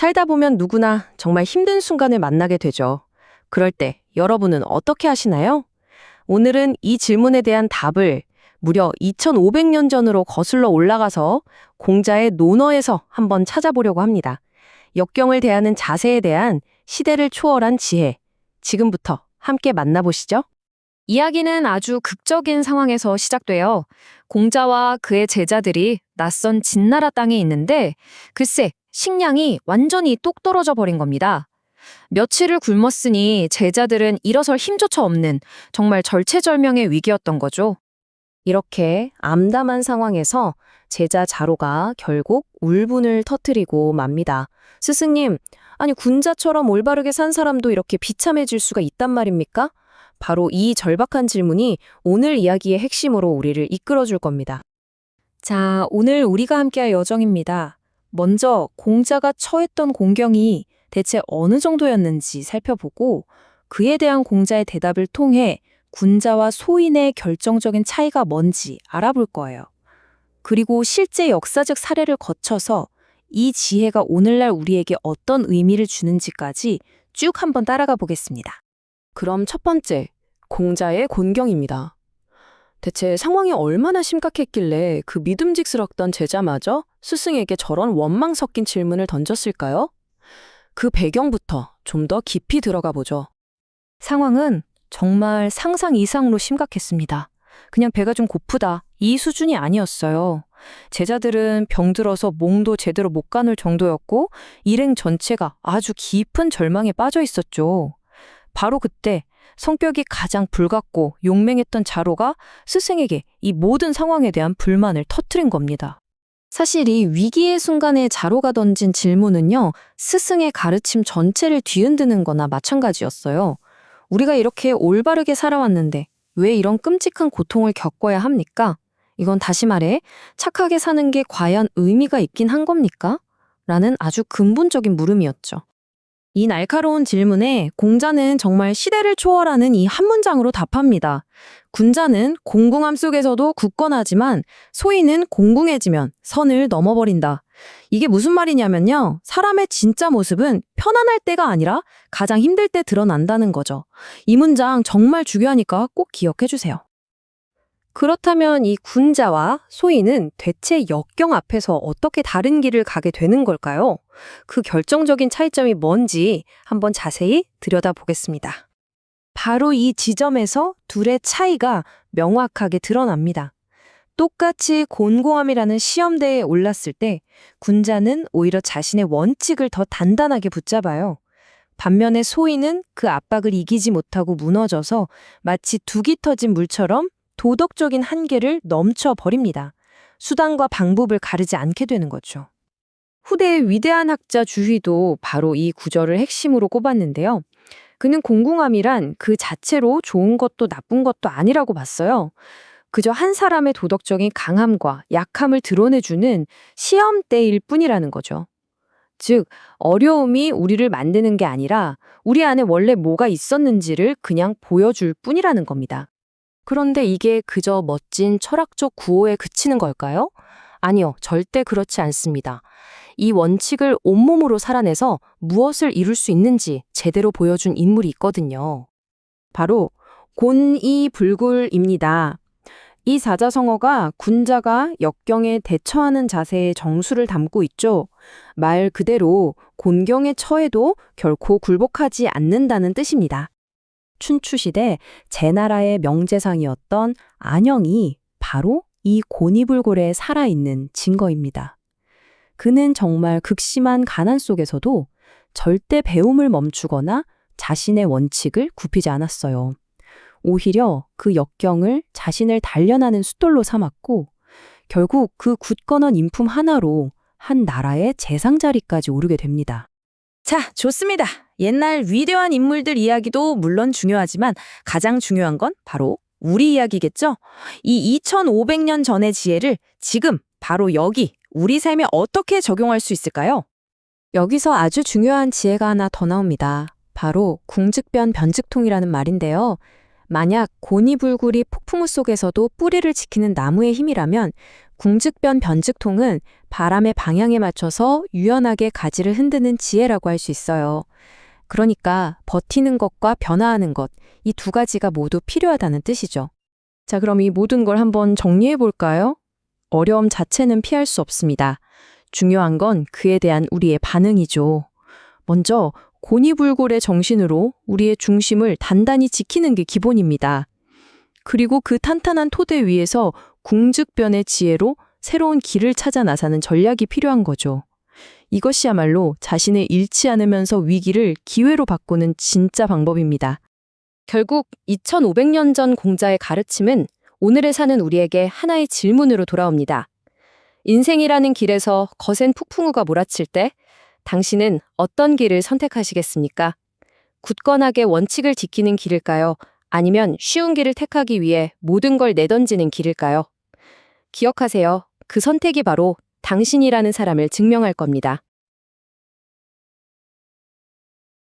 살다 보면 누구나 정말 힘든 순간을 만나게 되죠. 그럴 때 여러분은 어떻게 하시나요? 오늘은 이 질문에 대한 답을 무려 2500년 전으로 거슬러 올라가서 공자의 논어에서 한번 찾아보려고 합니다. 역경을 대하는 자세에 대한 시대를 초월한 지혜. 지금부터 함께 만나보시죠. 이야기는 아주 극적인 상황에서 시작돼요. 공자와 그의 제자들이 낯선 진나라 땅에 있는데 글쎄 식량이 완전히 뚝 떨어져 버린 겁니다. 며칠을 굶었으니 제자들은 일어설 힘조차 없는 정말 절체절명의 위기였던 거죠. 이렇게 암담한 상황에서 제자 자로가 결국 울분을 터뜨리고 맙니다. 스승님, 아니 군자처럼 올바르게 산 사람도 이렇게 비참해질 수가 있단 말입니까? 바로 이 절박한 질문이 오늘 이야기의 핵심으로 우리를 이끌어 줄 겁니다. 자, 오늘 우리가 함께할 여정입니다. 먼저 공자가 처했던 공경이 대체 어느 정도였는지 살펴보고 그에 대한 공자의 대답을 통해 군자와 소인의 결정적인 차이가 뭔지 알아볼 거예요. 그리고 실제 역사적 사례를 거쳐서 이 지혜가 오늘날 우리에게 어떤 의미를 주는지까지 쭉 한번 따라가 보겠습니다. 그럼 첫 번째, 공자의 곤경입니다. 대체 상황이 얼마나 심각했길래 그 믿음직스럽던 제자마저 스승에게 저런 원망 섞인 질문을 던졌을까요? 그 배경부터 좀 더 깊이 들어가 보죠. 상황은 정말 상상 이상으로 심각했습니다. 그냥 배가 좀 고프다. 이 수준이 아니었어요. 제자들은 병들어서 몽도 제대로 못 가눌 정도였고 일행 전체가 아주 깊은 절망에 빠져 있었죠. 바로 그때 성격이 가장 불같고 용맹했던 자로가 스승에게 이 모든 상황에 대한 불만을 터트린 겁니다. 사실 이 위기의 순간에 자로가 던진 질문은요, 스승의 가르침 전체를 뒤흔드는 거나 마찬가지였어요. 우리가 이렇게 올바르게 살아왔는데 왜 이런 끔찍한 고통을 겪어야 합니까? 이건 다시 말해, 착하게 사는 게 과연 의미가 있긴 한 겁니까? 라는 아주 근본적인 물음이었죠. 이 날카로운 질문에 공자는 정말 시대를 초월하는 이 한 문장으로 답합니다. 군자는 공궁함 속에서도 굳건하지만 소인은 공궁해지면 선을 넘어버린다. 이게 무슨 말이냐면요. 사람의 진짜 모습은 편안할 때가 아니라 가장 힘들 때 드러난다는 거죠. 이 문장 정말 중요하니까 꼭 기억해 주세요. 그렇다면 이 군자와 소인은 대체 역경 앞에서 어떻게 다른 길을 가게 되는 걸까요? 그 결정적인 차이점이 뭔지 한번 자세히 들여다보겠습니다. 바로 이 지점에서 둘의 차이가 명확하게 드러납니다. 똑같이 곤고함이라는 시험대에 올랐을 때 군자는 오히려 자신의 원칙을 더 단단하게 붙잡아요. 반면에 소인은 그 압박을 이기지 못하고 무너져서 마치 둑이 터진 물처럼 도덕적인 한계를 넘쳐버립니다. 수단과 방법을 가르지 않게 되는 거죠. 후대의 위대한 학자 주희도 바로 이 구절을 핵심으로 꼽았는데요. 그는 공공함이란 그 자체로 좋은 것도 나쁜 것도 아니라고 봤어요. 그저 한 사람의 도덕적인 강함과 약함을 드러내주는 시험대일 뿐이라는 거죠. 즉, 어려움이 우리를 만드는 게 아니라 우리 안에 원래 뭐가 있었는지를 그냥 보여줄 뿐이라는 겁니다. 그런데 이게 그저 멋진 철학적 구호에 그치는 걸까요? 아니요, 절대 그렇지 않습니다. 이 원칙을 온몸으로 살아내서 무엇을 이룰 수 있는지 제대로 보여준 인물이 있거든요. 바로 곤이불굴입니다. 이 사자성어가 군자가 역경에 대처하는 자세의 정수를 담고 있죠. 말 그대로 곤경에 처해도 결코 굴복하지 않는다는 뜻입니다. 춘추시대 제나라의 명재상이었던 안영이 바로 이 곤이불골에 살아있는 증거입니다. 그는 정말 극심한 가난 속에서도 절대 배움을 멈추거나 자신의 원칙을 굽히지 않았어요. 오히려 그 역경을 자신을 단련하는 숫돌로 삼았고 결국 그 굳건한 인품 하나로 한 나라의 재상 자리까지 오르게 됩니다. 자, 좋습니다. 옛날 위대한 인물들 이야기도 물론 중요하지만 가장 중요한 건 바로 우리 이야기겠죠? 이 2500년 전의 지혜를 지금 바로 여기 우리 삶에 어떻게 적용할 수 있을까요? 여기서 아주 중요한 지혜가 하나 더 나옵니다. 바로 궁즉변 변즉통이라는 말인데요. 만약 고니불굴이 폭풍우 속에서도 뿌리를 지키는 나무의 힘이라면 궁즉변 변즉통은 바람의 방향에 맞춰서 유연하게 가지를 흔드는 지혜라고 할 수 있어요. 그러니까 버티는 것과 변화하는 것, 이 두 가지가 모두 필요하다는 뜻이죠. 자, 그럼 이 모든 걸 한번 정리해 볼까요? 어려움 자체는 피할 수 없습니다. 중요한 건 그에 대한 우리의 반응이죠. 먼저 고니불골의 정신으로 우리의 중심을 단단히 지키는 게 기본입니다. 그리고 그 탄탄한 토대 위에서 궁즉변의 지혜로 새로운 길을 찾아 나서는 전략이 필요한 거죠. 이것이야말로 자신을 잃지 않으면서 위기를 기회로 바꾸는 진짜 방법입니다. 결국 2500년 전 공자의 가르침은 오늘에 사는 우리에게 하나의 질문으로 돌아옵니다. 인생이라는 길에서 거센 폭풍우가 몰아칠 때 당신은 어떤 길을 선택하시겠습니까? 굳건하게 원칙을 지키는 길일까요? 아니면 쉬운 길을 택하기 위해 모든 걸 내던지는 길일까요? 기억하세요. 그 선택이 바로 당신이라는 사람을 증명할 겁니다.